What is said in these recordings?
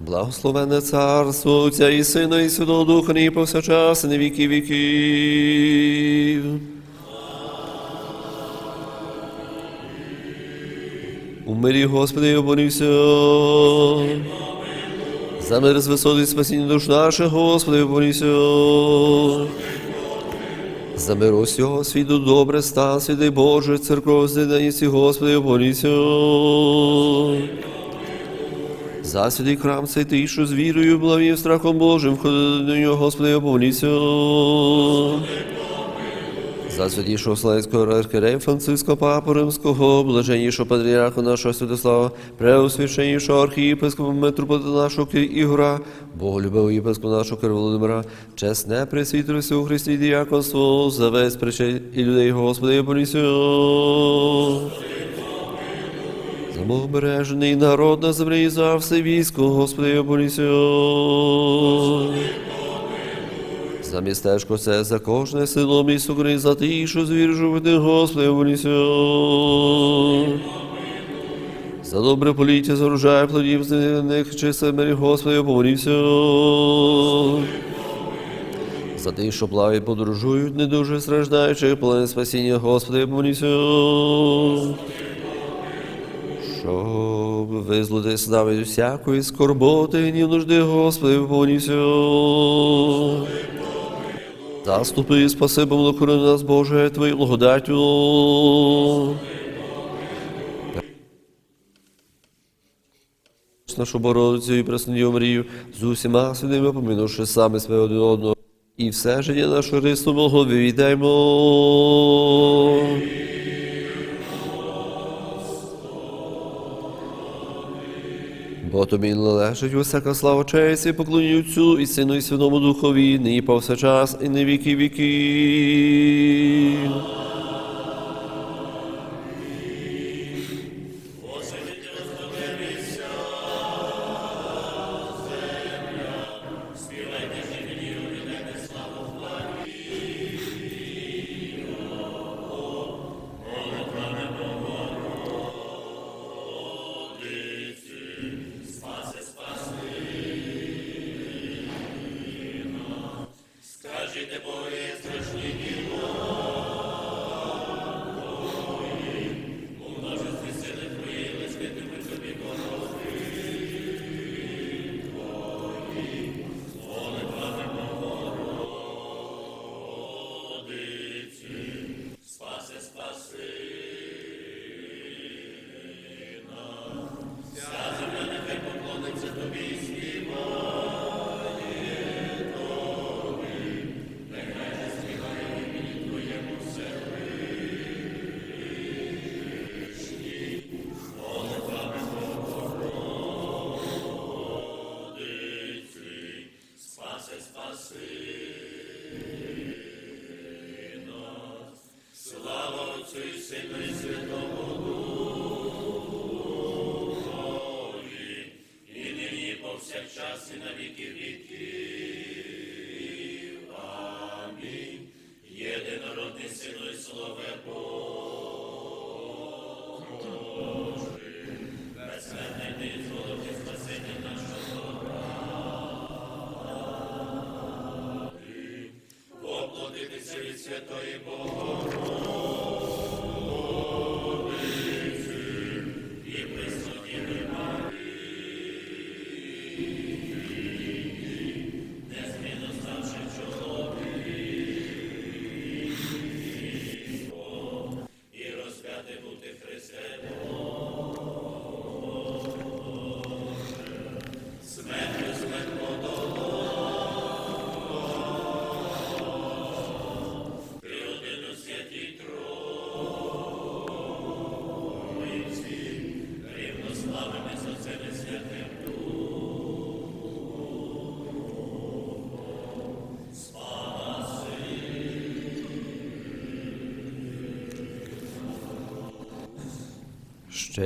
Благословенне царство Отця і Сина, і Святого Духа, нині повсякчас, і на віки віків. У мирі Господи, оборився. За мир з висоти спасіння душ наших, Господи, оборився. За мир усього світу добре стан, святий Боже, церков здається, Господи, оборився. За храм цей ти, що з вірою, благовів страхом Божим, входи до нього, Господи, обовнівся. За святішого Славського архірея Франциска Папу Римського, блаженнішого патріарха нашого Святослава, преосвященнішого архієпископа митрополита нашого Ігора, Боголюбивого єпископа нашого Кир Володимира, чесне пресвітерство у Христі діяконство, за весь причей і людей, Господи, обовнівся. Самообережений народ на землі за все військо, Господи, оболіся. За містечко це, за кожне село місто гри, за ті, що звір живити, Господи, оболіся. За добре поліття, за урожай плодів, них чисте мирі, Господи, помолівся. За тих, що плавають, подорожують, не дуже страждаючих, плани спасіння, Господи, помолівся щоб визволити слави всякої скорботи, гнів нужди, Господи, повністю. Заступи, спаси, благослови нас, Боже, Твою благодаттю. Нашу Бородицю і Пресною Мрію з усіма святими, помінувши саме себе один одного. І все життя наше Христу Богу віддаємо. Бо тобі належить усяка слава честь і поклоню Отцю і Сину і Святому Духові, нині повсякчас і на віки віків.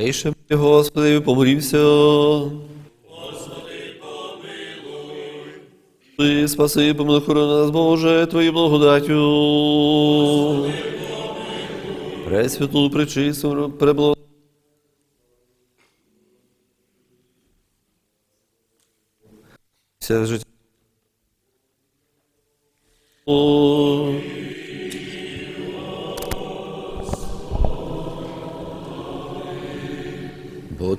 Й Господи, помолімся. Господи, помилуй. Спаси, помилуй, нас, Боже, Твою благодаттю. Пресвяту, пречисту, преблаго. Все життя. О.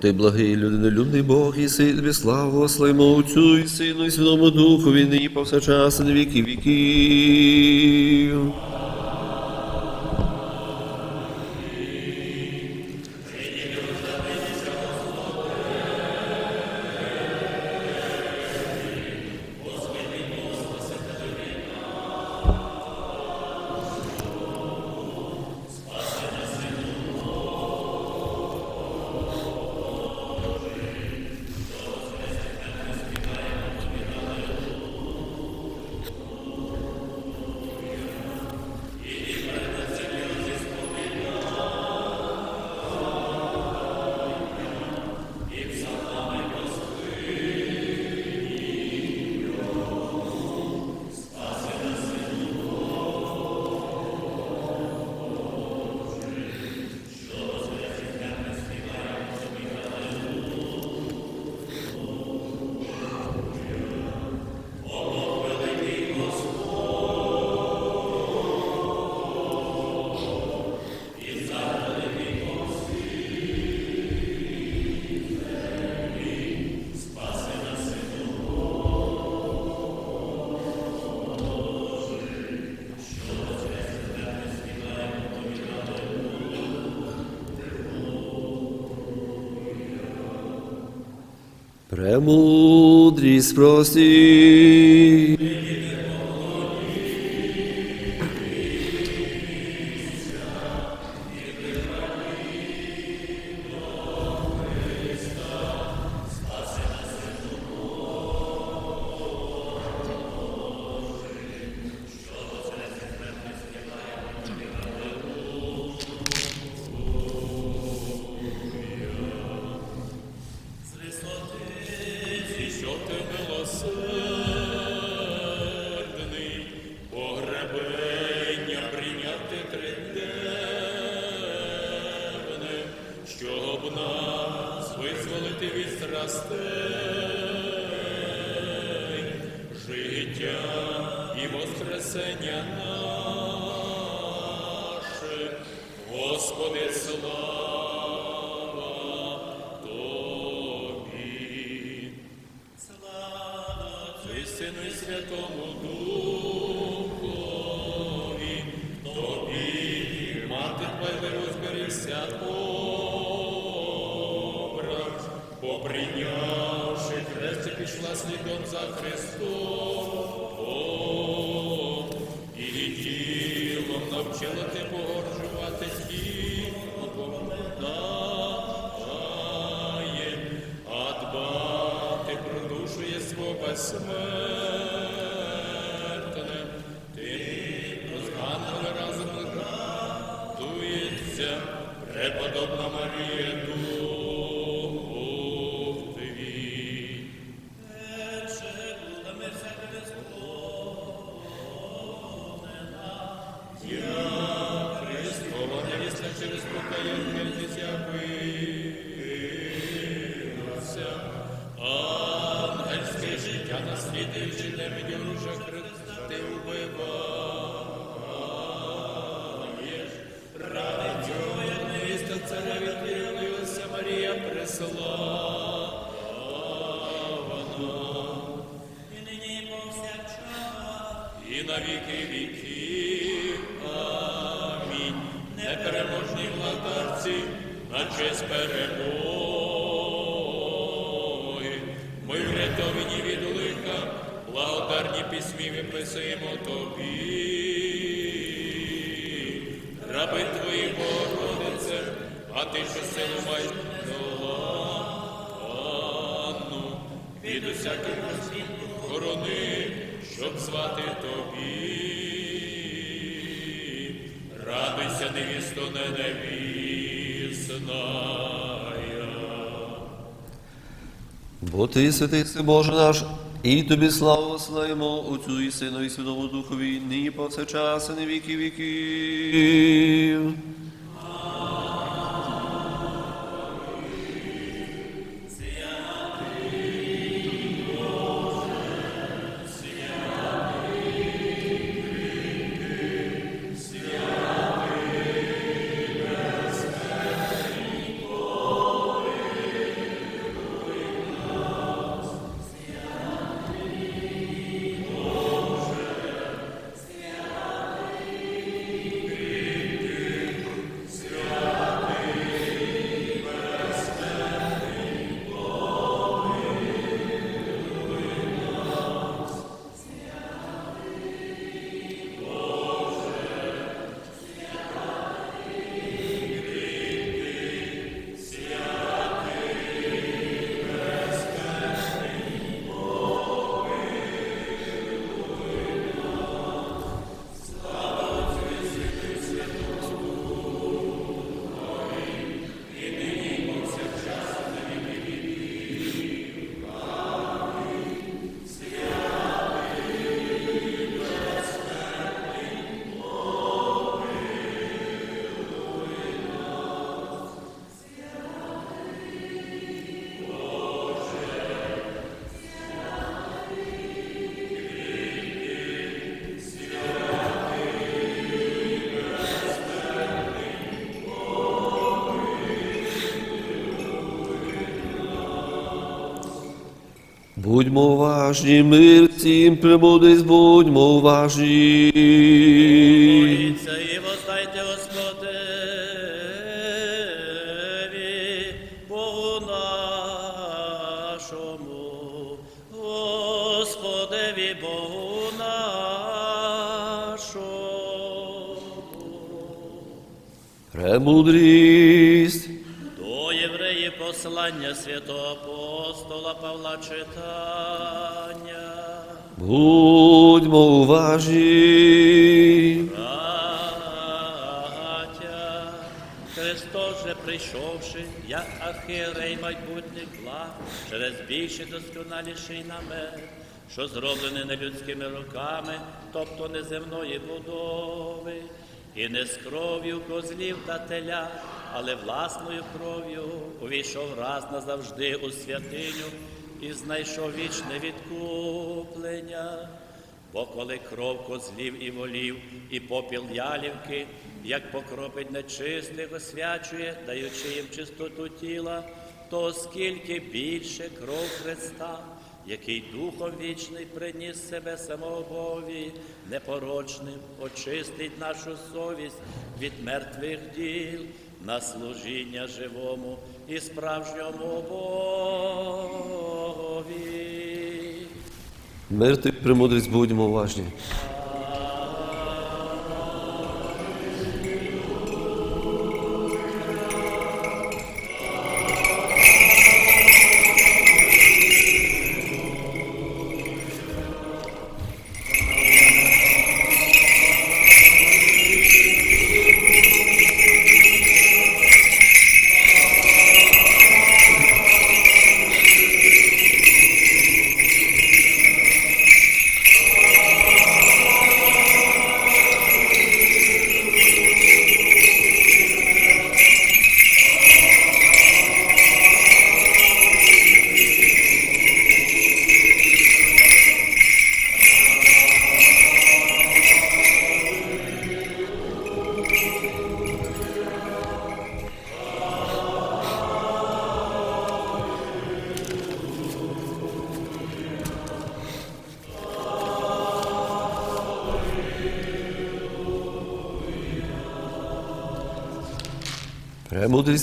Ти благий, людинолюбний Бог, і син славу, славимо Отцю і Сину, і Святому Духу, повсякчас, і на віки віків. Премудрість прості. Розберися образ, бо прийнявши хрест, пішла слідом за Христом, і тілом навчила ти погоржувати тілом дає, а дбати про душу є свого безсмертне. На віки віків. Амінь. Непереможні владарці, на честь перемоги. Ми врятовані від лиха, благодарні письмі виписуємо тобі. Раби твої, Богородице, а ти що силу маєш Анну, від усяких хорони, щоб звати тобі. Радуйся, невісто, не невісная. Бо ти святий си Боже наш, і тобі славу вослаємо Отцю і Сину і Святому Духові, нині повсякчас, і на віки віків. Будьмо уважні, мир всім, премудрість, будьмо уважні. І воздайте Господеві, Богу нашому, Господеві Богу нашому. Премудрість. До євреїв послання святого апостола Павла читання. Будьмо уважні. Братя, Христос же прийшовши, як архієрей майбутніх благ, через більше досконаліший намет, що зроблений не людськими руками, тобто неземної будови, і не з кров'ю козлів та теля, але власною кров'ю увійшов раз назавжди у святиню і знайшов вічне відкуплення. Бо коли кров козлів і волів, і попіл ялівки, як покропить нечистих, освячує, даючи їм чистоту тіла, то оскільки більше кров Христа, який Духом вічний приніс себе самого Богові, непорочним, очистить нашу совість від мертвих діл на служіння живому і справжньому Богові. Мир ти, премудрість, будьмо уважні.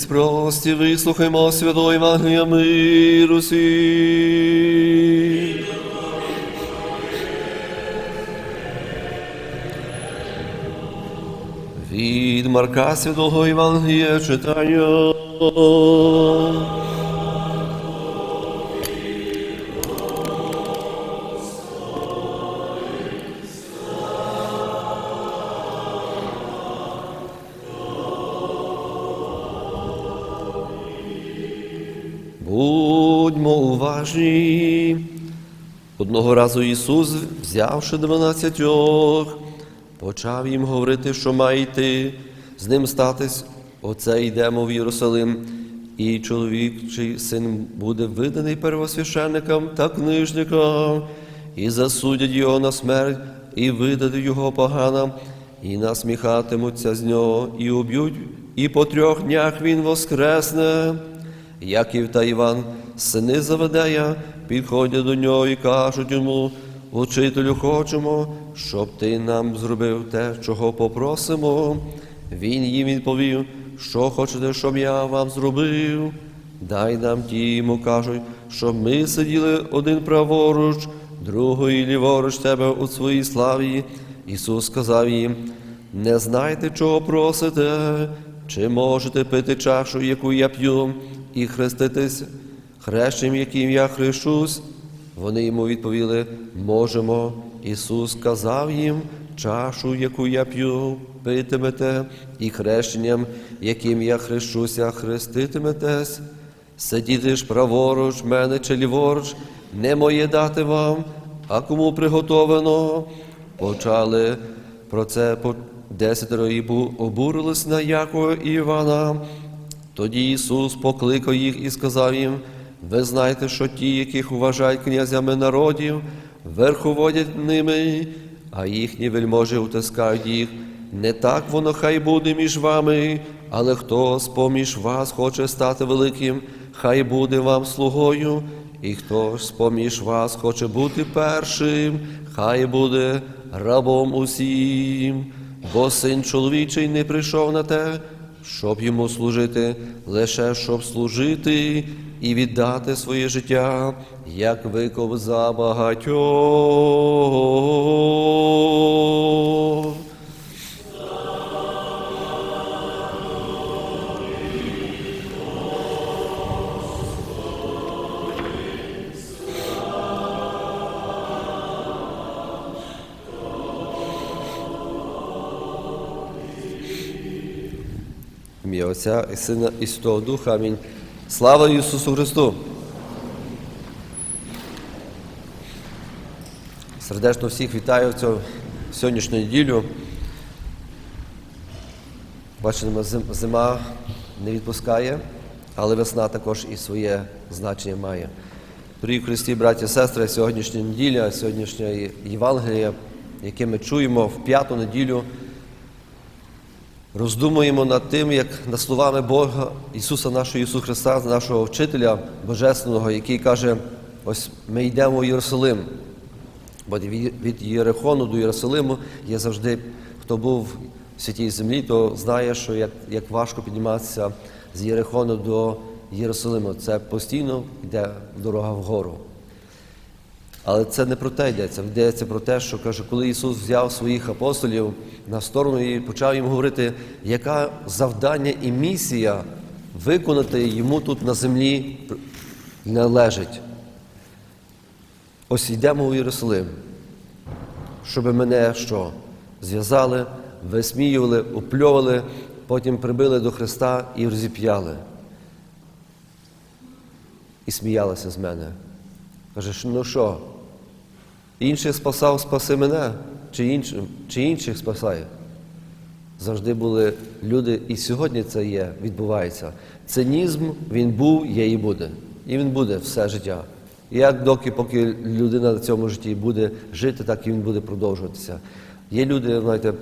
Прості, вислухаймо святого Євангелія миру сі. Від Марка Святого Євангелія читання. Уважні. Одного разу Ісус, взявши дванадцятьох, почав їм говорити, що має йти, з ним статись. Оце йдемо в Єрусалим, і чоловік, чий син буде виданий первосвященникам та книжникам, і засудять його на смерть, і видадуть його поганам, і насміхатимуться з нього, і уб'ють, і по трьох днях він воскресне. Яків та Іван, сини Заведея, підходять до нього і кажуть йому, Учителю, хочемо, щоб ти нам зробив те, чого попросимо. Він їм відповів, що хочете, щоб я вам зробив. Дай нам ті кажуть, щоб ми сиділи один праворуч, другий ліворуч тебе у своїй славі. Ісус сказав їм, не знайте, чого просите, чи можете пити чашу, яку я п'ю, і хреститись хрещем, яким я хрещусь? Вони йому відповіли, можемо. Ісус сказав їм, чашу, яку я п'ю, питимете, і хрещенням, яким я хрещуся, хреститиметесь. Сидіти ж праворуч мене чи ліворуч, не моє дати вам, а кому приготовано. Почали про це по десятеро і бу- обурились на Якова і Івана. Тоді Ісус покликав їх і сказав їм: ви знаєте, що ті, яких вважають князями народів, верховодять ними, а їхні вельможі утискають їх. Не так воно хай буде між вами, але хто з поміж вас хоче стати великим, хай буде вам слугою, і хто ж з-поміж вас хоче бути першим, хай буде рабом усім, бо син чоловічий не прийшов на те, щоб йому служити, лише щоб служити і віддати своє життя, як виков за багатьох. Отця і Сина і Святого Духа. Амінь. Слава Ісусу Христу! Сердечно всіх вітаю в цю сьогоднішню неділю. Бачимо, зима не відпускає, але весна також і своє значення має. Дорогі Христі, браті і сестри, сьогоднішня неділя, сьогоднішня Євангелія, яке ми чуємо в п'яту неділю, роздумуємо над тим, як над словами Бога, Ісуса нашого Ісуса Христа, нашого вчителя Божественного, який каже: ось ми йдемо в Єрусалим. Бо від Єрихону до Єрусалиму є завжди, хто був в святій землі, то знає, що як, як важко підніматися з Єрихону до Єрусалиму. Це постійно йде дорога вгору. Але це не про те йдеться. Йдеться про те, що каже, коли Ісус взяв своїх апостолів на сторону і почав їм говорити, яка завдання і місія виконати йому тут на землі належить. Ось йдемо у Єрусалим, щоб мене що? Зв'язали, висміювали, опльовували, потім прибили до Христа і розіп'яли. І сміялися з мене. Каже, ну що, інших спасав, спаси мене, чи, іншим, чи інших спасає? Завжди були люди, і сьогодні це є, відбувається. Цинізм він був, є і буде. І він буде все життя. І як доки, поки людина на цьому житті буде жити, так і він буде продовжуватися. Є люди, знаєте,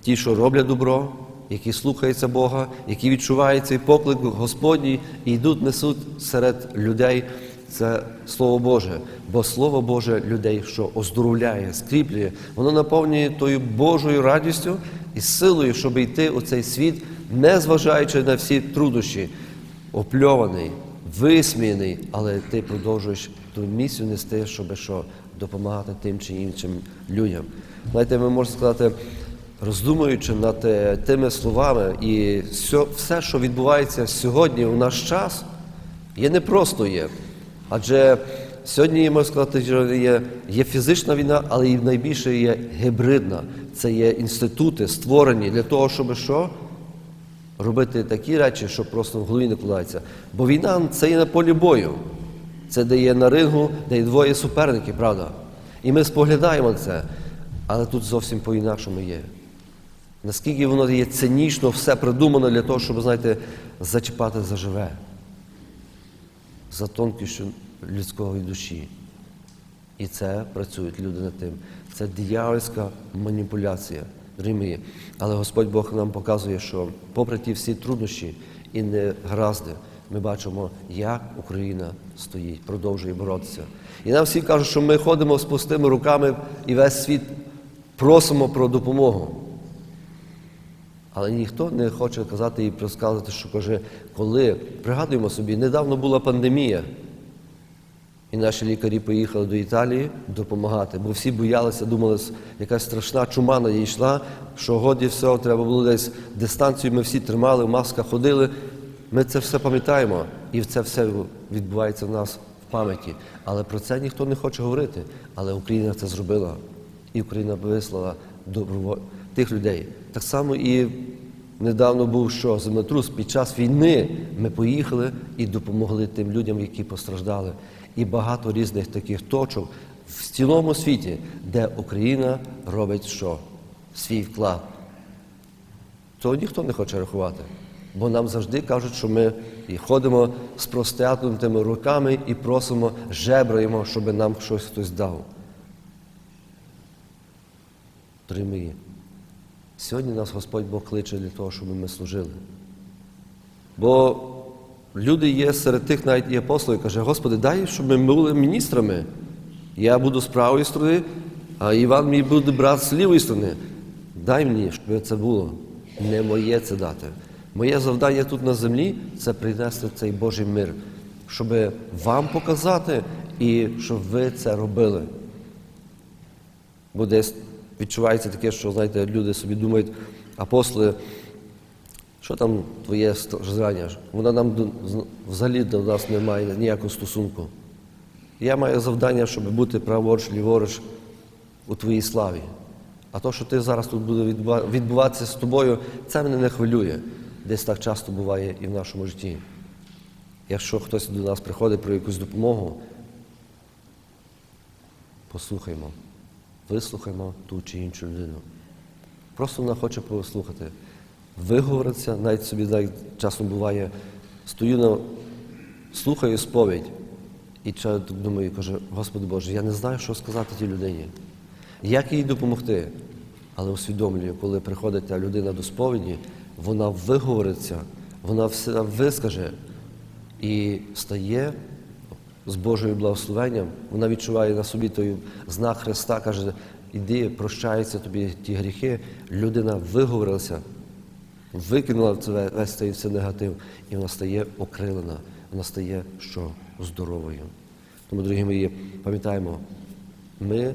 ті, що роблять добро, які слухаються Бога, які відчувають цей поклик Господній і йдуть, несуть серед людей це Слово Боже. Бо Слово Боже людей, що оздоровляє, скріплює, воно наповнює тою Божою радістю і силою, щоб йти у цей світ, не зважаючи на всі труднощі, опльований, висміяний, але ти продовжуєш ту місію нести, щоб що допомагати тим чи іншим людям. Знаєте, ми можемо сказати, роздумуючи над е, тими словами, і все, що відбувається сьогодні у наш час, є не просто є. Адже сьогодні, можна сказати, що є, є фізична війна, але і найбільше є гібридна. Це є інститути, створені для того, щоб що? Робити такі речі, що просто в голові не вкладається. Бо війна це є на полі бою. Це де є на рингу, де є двоє суперників, правда? І ми споглядаємо це, але тут зовсім по-інакшому є. Наскільки воно є цинічно, все придумано для того, щоб, знаєте, зачіпати заживе за тонкістю людської душі. І це працюють люди над тим. Це диявольська маніпуляція. мої. Але Господь Бог нам показує, що попри ті всі труднощі і негаразди, ми бачимо, як Україна стоїть, продовжує боротися. І нам всі кажуть, що ми ходимо з пустими руками і весь світ просимо про допомогу. Але ніхто не хоче казати і розказувати, що каже, коли пригадуємо собі, недавно була пандемія, і наші лікарі поїхали до Італії допомагати, бо всі боялися, думали, якась страшна чума надійшла, що годі все, треба було десь дистанцію. Ми всі тримали, в масках ходили. Ми це все пам'ятаємо, і це все відбувається в нас в пам'яті. Але про це ніхто не хоче говорити. Але Україна це зробила, і Україна вислала доброво... тих людей. Так само і недавно був що землетрус під час війни ми поїхали і допомогли тим людям, які постраждали. І багато різних таких точок в цілому світі, де Україна робить що? Свій вклад. То ніхто не хоче рахувати. Бо нам завжди кажуть, що ми і ходимо з простягнутими руками і просимо, жебраємо, щоб нам щось хтось дав. Дорогі мої, сьогодні нас Господь Бог кличе для того, щоб ми служили. Бо люди є серед тих навіть і апостолів, каже, Господи, дай, щоб ми були міністрами. Я буду з правої сторони, а Іван мій буде брат з лівої сторони. Дай мені, щоб це було. Не моє це дати. Моє завдання тут на землі це принести цей Божий мир, щоб вам показати і щоб ви це робили. Бо десь відчувається таке, що знаєте, люди собі думають, апостоли, що там твоє страждання? Вона нам взагалі до нас не має ніякого стосунку. Я маю завдання, щоб бути праворуч, ліворуч у твоїй славі. А то, що ти зараз тут буде відбуватися з тобою, це мене не хвилює. Десь так часто буває і в нашому житті. Якщо хтось до нас приходить про якусь допомогу, послухаймо, вислухаймо ту чи іншу людину. Просто вона хоче послухати. Виговориться, навіть собі навіть часом буває, стою на слухаю сповідь. І думаю, каже, Господи Боже, я не знаю, що сказати тій людині. Як їй допомогти? Але усвідомлюю, коли приходить та людина до сповіді, вона виговориться, вона все вискаже і стає з Божою благословенням. Вона відчуває на собі той знак Христа, каже, іди, прощаються тобі ті гріхи. Людина виговорилася, викинула весь цей все негатив, і вона стає окрилена, вона стає що здоровою. Тому, дорогі мої, пам'ятаємо, ми